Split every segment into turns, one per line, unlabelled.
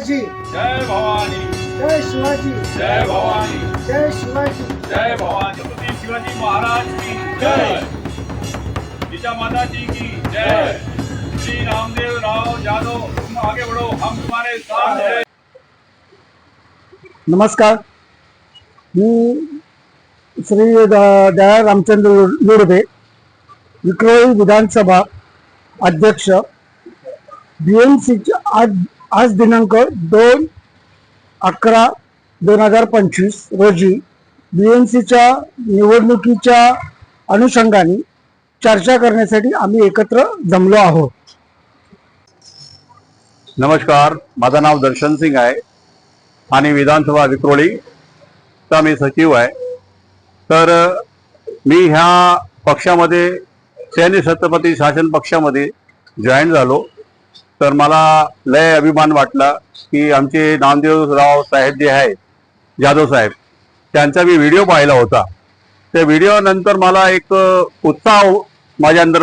शिवाजी।
जय भवानी।
जय शिवाजी।
जय भवानी।
जय शिवाजी।
जय भवानी। छत्रपति शिवाजी महाराज की जय। गीता माता जी की जय। श्री रामदेव राव यादव तुम आगे बढ़ो हम तुम्हारे साथ हैं।
नमस्कार। मी श्री दया रामचंद्र लोडबे विक्रोळी विधानसभा अध्यक्ष बी एम सीच्या आज आज दिनांक दोन अकरा दोन हजार पंचवीस रोजी बी एम सीच्या निवडणुकीच्या अनुषंगाने चर्चा करण्यासाठी आम्ही एकत्र जमलो आहोत.
नमस्कार माझं नाव दर्शन सिंग आहे आणि विधानसभा विक्रोळीचा मी सचिव आहे. तर मी ह्या पक्षामध्ये सैन्य छत्रपती शासन पक्षामध्ये जॉईन झालो. तर मला लय अभिमान वाटला की आमचे नामदेवराव साहेब जे आहेत जाधव साहेब त्यांचा मी व्हिडिओ पाहिला होता. त्या व्हिडिओनंतर मला एक उत्साह माझ्या अंदर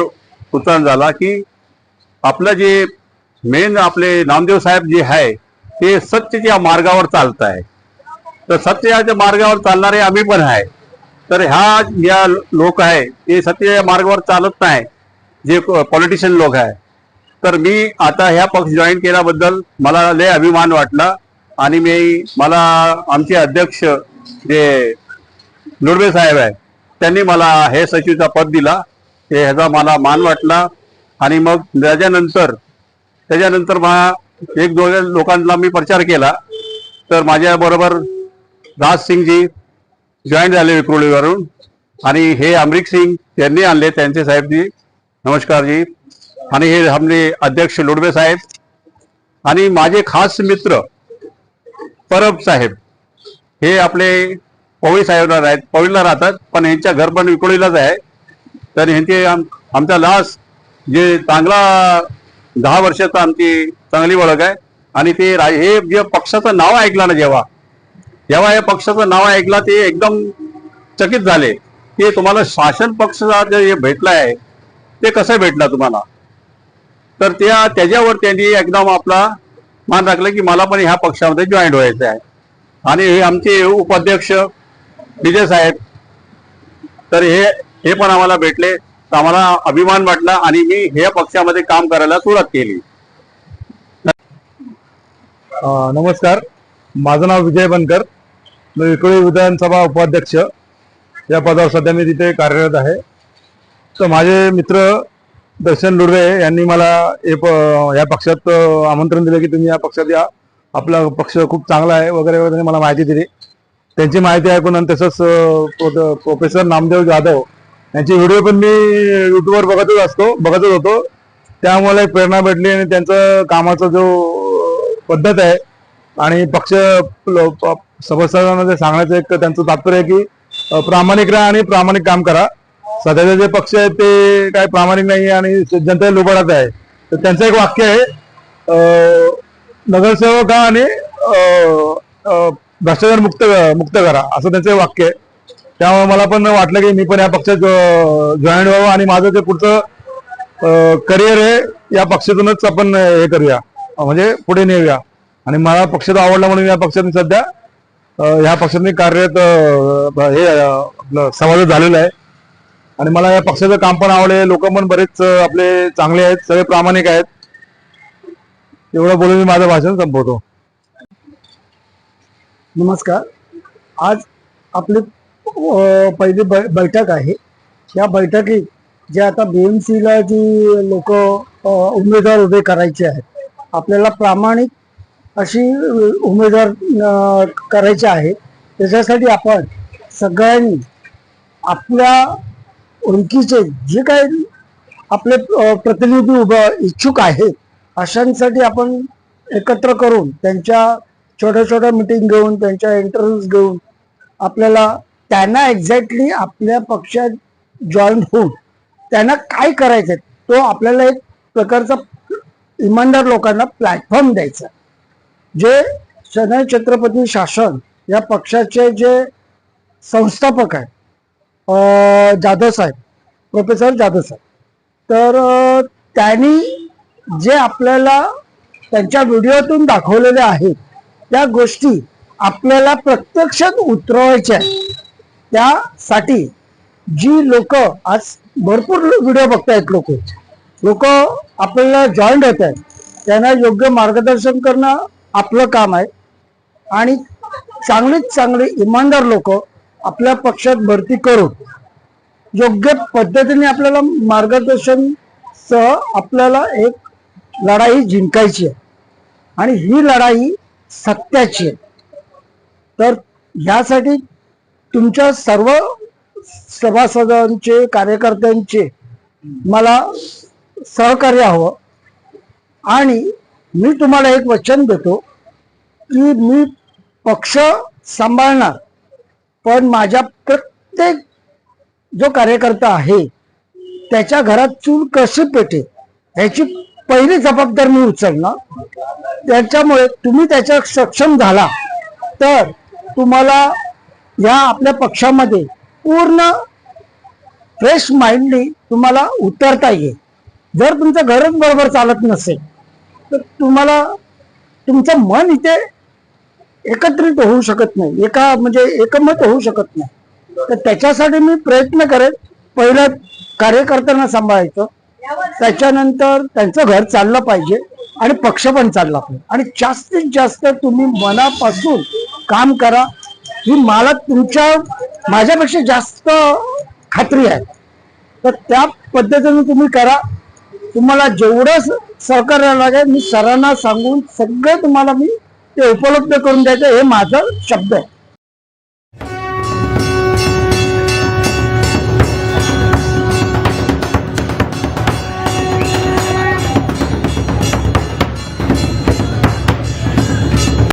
उत्साह झाला की आपलं जे मेन आपले नामदेव साहेब जे आहे ते सत्यच्या मार्गावर चालत आहे. तर सत्याच्या मार्गावर चालणारे आम्ही पण आहे. तर ह्या ज्या लोक आहे ते सत्याच्या मार्गावर चालत नाही जे पॉलिटिशियन लोक आहे तर मी आता ह्या पक्ष जॉईन केल्याबद्दल मला लय अभिमान वाटला. आणि मी मला आमचे अध्यक्ष जे लोडवे साहेब आहे त्यांनी मला हे सचिवचा पद दिला. ते ह्याचा मला मान वाटला. आणि मग त्याच्यानंतर त्याच्यानंतर मा एक दोन लोकांना मी प्रचार केला. तर माझ्याबरोबर दास राज सिंगजी जॉईन झाले विक्रोळीवरून. आणि हे अमरिक सिंग यांनी आणले त्यांचे साहेबजी. नमस्कारजी आणि हे आपले अध्यक्ष लोडबे साहेब आणि माझे खास मित्र परब साहेब हे आपले पवई साहेबला आहेत पवईला राहतात पण यांच्या घर पण विकोळीलाच आहे. तर ह्यांचे आमचा लास्ट जे चांगला दहा वर्षाचा आमची चांगली ओळख आहे. आणि ते रा- हे जे पक्षाचं नाव ऐकलं ना जेव्हा जेव्हा या पक्षाचं नाव ऐकलं ते एकदम चकित झाले. की तुम्हाला शासन पक्षाचा जे भेटला आहे ते कसं भेटला तुम्हाला? तर त्या त्याच्यावर त्यांनी एकदम आपला मान राखला की मला पण ह्या पक्षामध्ये जॉईन व्हायचं आहे. आणि हे आमचे उपाध्यक्ष विजय साहेब तर हे हे पण आम्हाला भेटले. तर आम्हाला अभिमान वाटला आणि मी ह्या पक्षामध्ये काम करायला सुरुवात केली.
नमस्कार. माझं नाव विजय बनकर. मी विक्रोळी विधानसभा उपाध्यक्ष. या पदावर सध्या मी तिथे कार्यरत आहे. तर माझे मित्र दर्शन लुर्वे यांनी मला हे या पक्षात आमंत्रण दिलं की तुम्ही या पक्षात या. आपला पक्ष खूप चांगला आहे वगैरे वगैरे मला माहिती दिली. त्यांची माहिती ऐकून आणि तसंच प्रो- प्रोफेसर नामदेव जाधव यांचे व्हिडिओ पण मी युट्यूबवर बघतच असतो बघतच होतो. त्यामुळे एक प्रेरणा भेटली आणि त्यांचं कामाचा जो पद्धत आहे आणि पक्ष सभासदांना सांगण्याचं एक त्यांचं तात्पर्य आहे की प्रामाणिक राहा आणि प्रामाणिक काम करा. सध्याचे जे पक्ष आहेत ते काय प्रामाणिक नाही आणि जनता लुबाडत आहे. तर त्यांचं एक वाक्य आहे नगरसेवक हा आणि भ्रष्टाचार मुक्त मुक्त करा असं त्यांचं एक वाक्य आहे. त्यामुळे मला पण वाटलं की मी पण या पक्षात जॉईन व्हावं आणि माझं जे पुढचं करिअर आहे या पक्षातूनच आपण हे करूया. म्हणजे पुढे नेऊया. आणि मला पक्षात आवडला म्हणून या पक्षात सध्या ह्या पक्षात कार्यरत हे आपलं समाज झालेलं आहे. आणि मला या पक्षाचं काम पण आवडले लोक पण बरेच आपले चांगले आहेत सगळे प्रामाणिक आहेत. एवढं बोलून मी माझं भाषण संपवतो.
नमस्कार. आज आपली पहिली बै- बैठक आहे. या बैठकीत जे आता बी एम सीला जी लोक उमेदवार उभे करायचे आहेत आपल्याला प्रामाणिक अशी उमेदवार करायचे आहे त्याच्यासाठी आपण सगळ्यांनी आपल्या ओळखीचे जे काही आपले प्रतिनिधी उभं इच्छुक आहेत अशांसाठी आपण एकत्र करून त्यांच्या छोट्या छोट्या मिटिंग घेऊन त्यांच्या इंटरव्ह्यूज घेऊन आपल्याला त्यांना एक्झॅक्टली आपल्या पक्षात जॉईन होऊन त्यांना काय करायचं तो आपल्याला एक प्रकारचा इमानदार लोकांना प्लॅटफॉर्म द्यायचा जे शनय छत्रपती शासन या पक्षाचे जे संस्थापक आहेत जाधव साहेब प्रोफेसर जाधव साहेब. तर त्यांनी जे आपल्याला त्यांच्या व्हिडिओतून दाखवलेल्या आहेत त्या गोष्टी आपल्याला प्रत्यक्षात उतरवायच्या त्यासाठी जी लोक आज भरपूर व्हिडिओ बघतायत लोक. लोक आपल्याला जॉईंट होत आहेत. त्यांना योग्य मार्गदर्शन करणं आपलं काम आहे. आणि चांगलीच चांगली इमानदार लोक आपल्या पक्षात भरती करून योग्य पद्धतीने आपल्याला मार्गदर्शन सह आपल्याला एक लढाई जिंकायची आहे. आणि ही लढाई सत्याची आहे. तर ह्यासाठी तुमच्या सर्व सभासदांचे कार्यकर्त्यांचे मला सहकार्य हवं. आणि मी तुम्हाला एक वचन देतो की मी पक्ष सांभाळणार. पण माझ्या प्रत्येक जो कार्यकर्ता आहे त्याच्या घरात चूल कशी पेटे ह्याची पहिली जबाबदारी मी उचलणार. त्याच्यामुळे तुम्ही त्याच्या सक्षम झाला तर तुम्हाला या आपल्या पक्षामध्ये पूर्ण फ्रेश माइंडली तुम्हाला उतरता येईल. जर तुमचं घरच बरोबर चालत नसेल तर तुम्हाला तुमचं मन इथे एकत्रित होऊ शकत नाही. एका म्हणजे एकमत होऊ शकत नाही. तर त्याच्यासाठी मी प्रयत्न करेन पहिलं कार्यकर्त्यांना सांभाळायचं. त्याच्यानंतर त्यांचं घर चाललं पाहिजे आणि पक्ष पण चालला पाहिजे. आणि जास्तीत जास्त तुम्ही मनापासून काम करा. ही मला तुमच्या माझ्यापेक्षा जास्त खात्री आहे. तर त्या पद्धतीने तुम्ही करा. तुम्हाला जेवढं सहकार्य लागेल मी सरांना सांगून सगळं तुम्हाला मी ते उपलब्ध करून द्यायचं हे माझं शब्द आहे.